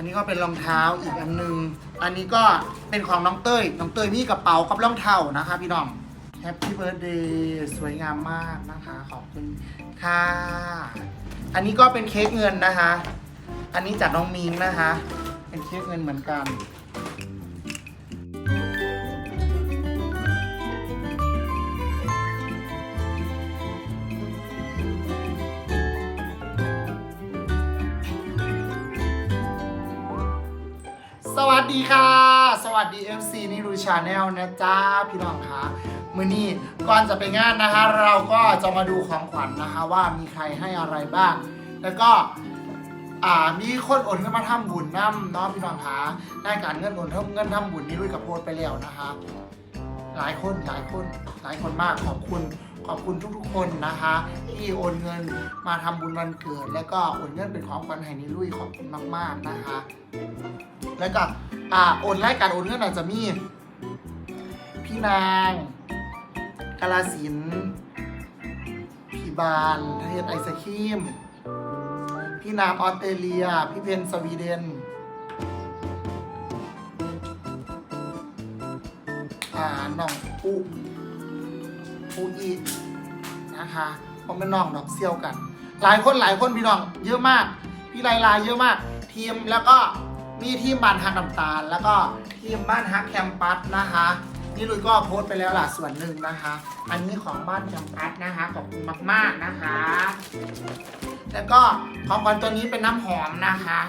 อันนี้ก็เป็นรองเท้าอีกอันหนึง อันนี้ก็เป็นของน้องเต้ย น้องเต้ยมีกระเป๋ากับรองเท้านะคะ พี่น้องแฮปปี้เบิร์ดเดย์สวยงามมากนะคะ ขอบคุณค่ะ อันนี้ก็เป็นเค้กเงินนะคะ อันนี้จากน้องมิงนะคะ เป็นเค้กเงินเหมือนกัน ดีค่ะ สวัสดี FC นิรูชาแนลนะจ้าพี่น้องคะมือนี้ก่อนจะไปงานนะคะ เราก็จะมาดูของขวัญนะคะ ว่ามีใครให้อะไรบ้าง แล้วก็อ่ามีคนโอนเงินมาทำบุญน้ำเนาะพี่น้องคะได้การเงินโอนเงินทำบุญนี่ด้วยกับโพสไปแล้วนะคะ หลายคนหลายคนหลายคนมากขอบคุณ ขอบคุณทุกๆคนนะคะ ที่โอนเงินมาทำบุญวันเกิด แล้วก็โอนเงินเป็นของขวัญให้นิลุยขอบคุณมาก ๆนะคะ แล้วก็อ่าโอนรายการโอนเงินอาจจะมี พี่นางกาลสินพี่บานทเทศไอศครีมพี่นามออสเตรเลีย พี่เพนสวีเดนอ่าน้องปููอีนะคะผมเป็นน้องดอกเซี่ยวกัน หลายคนหลายคนพี่น้องเยอะมาก พี่ไลลาเยอะมาก ทีมแล้วก็มีทีมบ้านฮักน้ำตาล แล้วก็ทีมบ้านฮักแคมปัสนะคะนี่ลุยก็โพสต์ไปแล้วล่ะส่วนหนึ่งนะคะ อันนี้ของบ้านแคมปัสนะคะขอบคุณมากๆนะคะ แล้วก็ของขวัญตัวนี้เป็นน้ำหอมนะคะ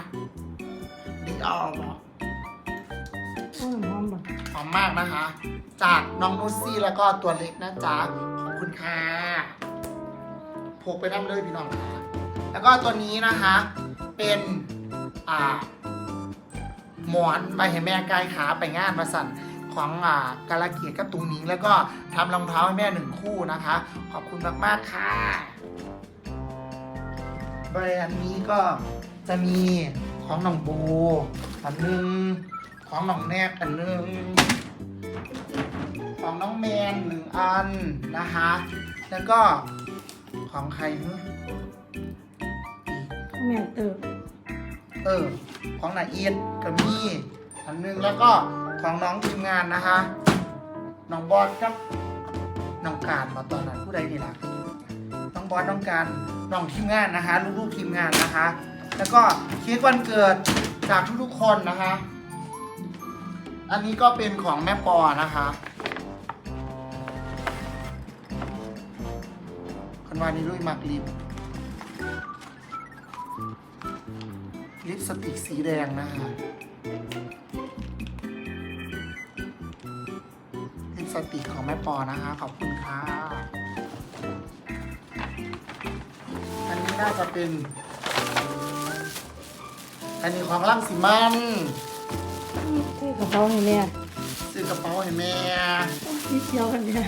ดิออล อืมหอมบ่หอมมากนะคะ จากน้องนุชซี่แล้วก็ตัวเล็กนะจ๊ะขอบคุณค่ะพกไปน้ำเลยพี่น้องค่ะ แล้วก็ตัวนี้นะคะ เป็นอ่าหมอนไปเห็นแม่กายขาไปงานมาสั่นของอ่ากาลเกียรติกับตุงนิงแล้วก็ทำรองเท้าให้แม่หนึ่งคู่นะคะ ขอบคุณมากๆค่ะ แบรนด์นี้ก็จะมีของน้องโบอันหนึ่ง ของน้องแนกอันหนึงของน้องแมนหนึ่งอันนะคะ แล้วก็ของใครเนอะแม่เติบเออ ของนาเอียดก็มีอันหนึงแล้วก็ของน้องทีมงานนะคะ น้องบอสครับน้องการมาตอนนั้นผู้ใดนี่ล่ะน้องบอสน้องการน้องทีมงานนะคะ ลูกๆทีมงานนะคะ แล้วก็เค้กวันเกิดจากทุกๆคนนะคะ อันนี้ก็เป็นของแม่ปอนะคะคันวานี้ลุยมักลิปลิปสติกสีแดงนะคะลิปสติกของแม่ปอนะคะ ขอบคุณค่ะ อันนี้น่าจะเป็นอันนี้ของลังสิมัน เป๋าให้แม่ซื้อกระเป๋าให้แม่นิดเดียวกันเนี่ย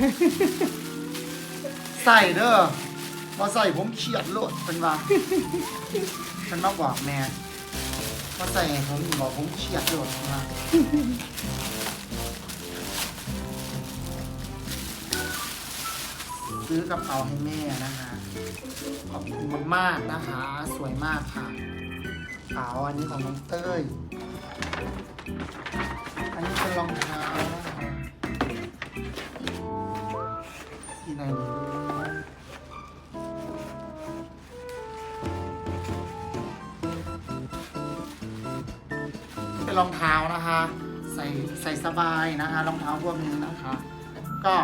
ใส่เด้อมาใส่ผมเฉียดโลดเป็นว่าฉันมาบอกแม่มาใส่ให้ผมบอกผมเฉียดโลดเป็นว่าซื้อกระเป๋าให้แม่นะคะ ขอบคุณมากๆนะคะ สวยมากค่ะกระเป๋าอันนี้ของน้องเต้ย อันนี้เป็นรองเท้าที่ไหนเป็นรองเท้านะคะ ใส่ใส่สบายนะคะรองเท้าพวกนี้นะคะ ก็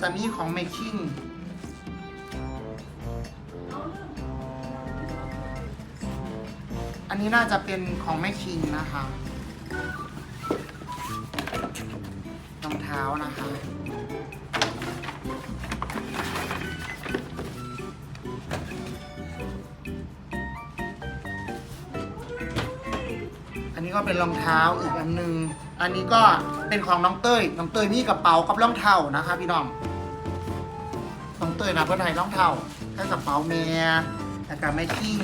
จะมีของ making อันนี้น่าจะเป็นของแม่คิงนะคะ รองเท้านะคะ อันนี้ก็เป็นรองเท้าอีกอันหนึง อันนี้ก็เป็นของน้องเต้ย น้องเต้ยมีกระเป๋ากับรองเท้านะคะพี่น้อง น้องเต้ยนะเพื่อนไทยรองเท้าให้กระเป๋าเมียแล้วก็แม่คิง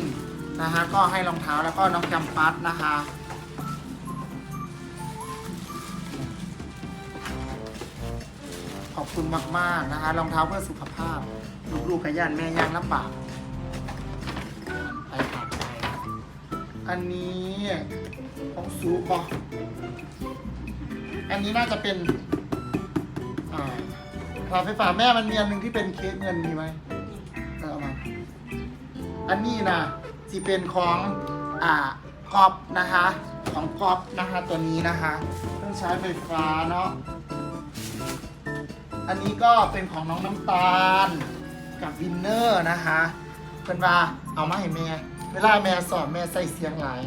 นะคะก็ให้รองเท้าแล้วก็น้องแคมปัสนะคะ ขอบคุณมาก ๆ นะคะรองเท้าเพื่อสุขภาพ ลูกๆกับย่านแม่ย่างลำบากไปผ่านไปอันนี้ของซูปะอันนี้น่าจะเป็นอ่าฝาไฟฟ้าแม่มันมีอันหนึ่งที่เป็นเค้กเงินมีไหมเอามาอันนี้นะจะเป็นของอ่ากอบนะคะ ของกอบนะคะตัวนี้นะคะต้องใช้ไฟฟ้าเนาะ อันนี้ก็เป็นของน้องน้ำตาลกับวินเนอร์นะคะเป็นว่าเอามาให้แม่ เวลาแม่สอนแม่ใส่เสียงหลาย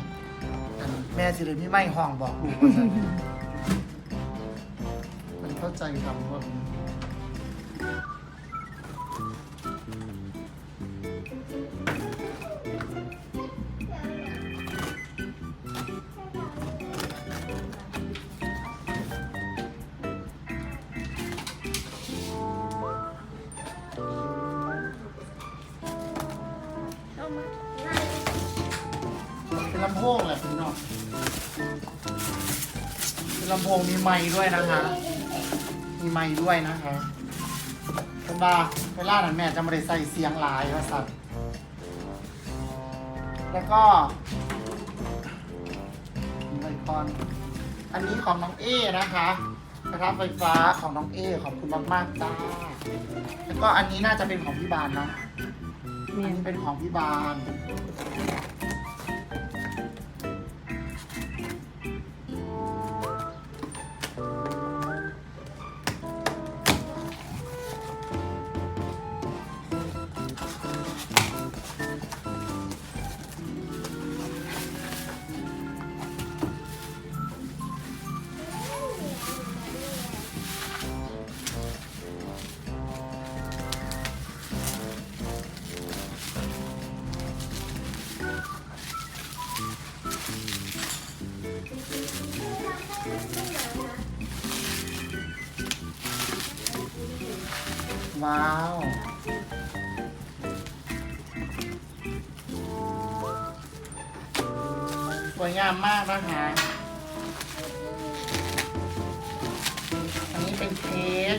อันแม่สิเลยพี่ไม่ห้องบอกลูกว่าซั่นมันเข้าใจคำว่า เป็นลำโพงแหละพี่น้องเป็นลำโพงมีไม้ด้วยนะคะ มีไม้ด้วยนะคะเป็นบาเวลานั้นแม่จะไม่ได้ใส่เสียงหลายว่าสัตว์แล้วก็ไอคอนอันนี้ของน้องเอนะคะกระทะไฟฟ้าของน้องเอขอบคุณมากๆจ้าแล้วก็อันนี้น่าจะเป็นของพี่บานเนาะ อันนนี้เป็นของพี่บาน ว้าว สวยงามมากนะคะ อันนี้เป็นเค้ก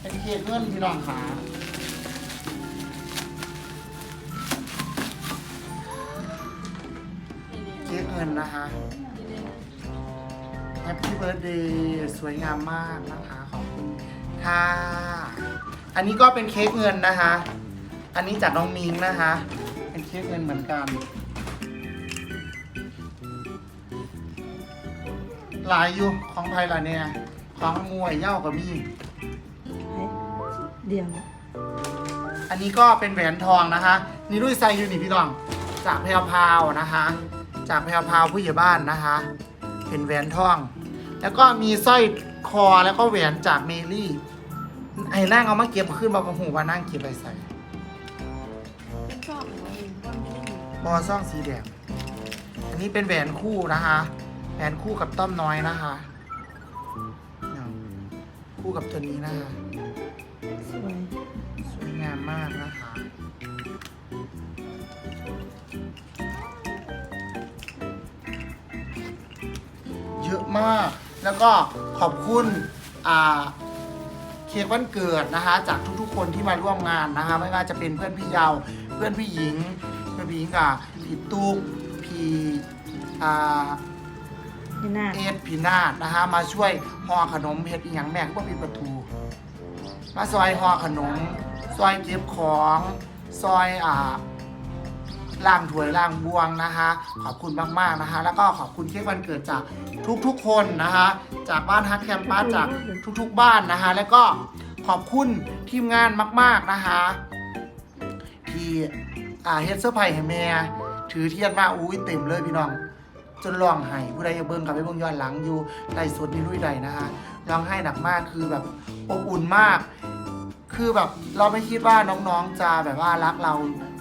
เป็นเค้กเพื่อนพี่น้องขาเค้กเงินนะคะแฮปปี้เบิร์ดเดย์สวยงามมากนะคะ ขอบคุณ ค่ะ อันนี้ก็เป็นเค้กเงินนะคะ อันนี้จากน้องมิงนะคะ เป็นเค้กเงินเหมือนกัน หลายอยู่ของไทยละเนี่ย ของมวยเหย่ากับมีไอ้เดียวอันนี้ก็เป็นแหวนทองนะคะ นี่ด้วยไซยูนี่พี่น้อง จากแพรวพราวนะคะ จากแพรวพราวผู้ใหญ่บ้านนะคะ เป็นแหวนทอง แล้วก็มีสร้อยคอแล้วก็แหวนจากเมลี่ ไอ้นั่งเอามาเก็บขึ้นบอกกับหูว่านั่งเก็บไปใส่ชอบเหรอว่าไม่ได้บอซ่องสีแดง อันนี้เป็นแหวนคู่นะคะ แหวนคู่กับต้อมน้อยนะคะเนี่ยคู่กับตัวนี้นะคะ สวยสวยงามมากนะคะ เยอะมาก แล้วก็ขอบคุณ อ่า เค้กวันเกิดนะคะ จากทุกๆ คนที่มาร่วมงานนะคะ ไม่ว่าจะเป็นเพื่อนพี่เยาวเพื่อนพี่หญิง เพื่อนพี่หญิงกับพี่ตุ๊กพี่อ่านี่น่า เอ็ดพีนาดนะคะมาช่วยห่อขนมเฮ็ดอีหยังแม่ก็มีประตู มาซอยห่อขนม ซอยเก็บของ ซอยอ่า ล่างถวยล่างบวงนะคะ ขอบคุณมากๆนะคะ แล้วก็ขอบคุณเค้กวันเกิดจากทุกๆคนนะคะ จากบ้านฮักแคมปัสจากทุกๆบ้านนะคะ แล้วก็ขอบคุณทีมงานมาก ๆนะคะที่อ่าเฮดเสื้อร์ไผ่ให้แม่ถือเทียนมาอุ้ยเต็มเลยพี่น้อง จนร้องไห้ผู้ใดอยากเบิ่งกับไปเบิ่งย้อนหลังอยู่ไลฟ์สดนี่ลุยใดนะคะร้องไห้หนักมากคือแบบอบอุ่นมาก คือแบบเราไม่คิดว่าน้องๆจะแบบว่ารักเรา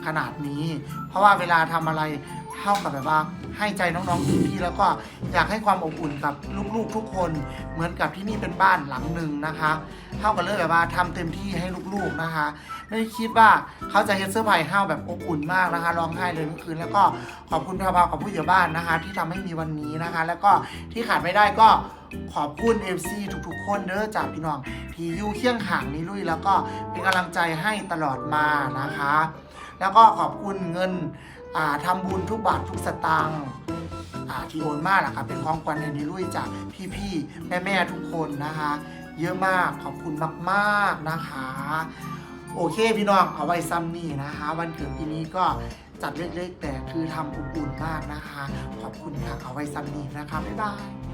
ขนาดนี้ เพราะว่าเวลาทำอะไรเท่ากับแบบว่าให้ใจน้องๆเต็มที่แล้วก็อยากให้ความอบอุ่นกับลูกๆทุกคนเหมือนกับที่นี่เป็นบ้านหลังหนึ่งนะคะเท่ากับเลยแบบว่าทำเต็มที่ให้ลูกๆนะคะ ไม่คิดว่าเขาจะเฮ็ดเสื้อร์ไผ่าวแบบอบอุ่นมากนะคะร้องไห้เลยเมื่อคืนแล้วก็ขอบคุณพาวๆกับผู้ใหญ่บ้านนะคะ ที่ทำให้มีวันนี้นะคะ แล้วก็ที่ขาดไม่ได้ก็ ขอบคุณ FC ทุกๆ คนเด้อจากพี่น้องทียูเคียงข่างนี้ลุยแล้วก็เป็นกำลังใจให้ตลอดมานะคะ แล้วก็ขอบคุณเงินทำบุญทุกบาททุกสตางค์ที่โอนมาแหละค่ะเป็นของขวัญในนิรุยจากพี่ๆแม่ๆทุกคนนะคะ เยอะมากขอบคุณมากๆนะคะ โอเคพี่น้องเอาไว้ซ้ำนี่นะคะ วันเกิดปีนี้ก็จัดเล็กๆ แต่คือทำอบอุ่นมากนะคะ ขอบคุณค่ะเอาไว้ซ้ำนี่นะคะบ๊ายบาย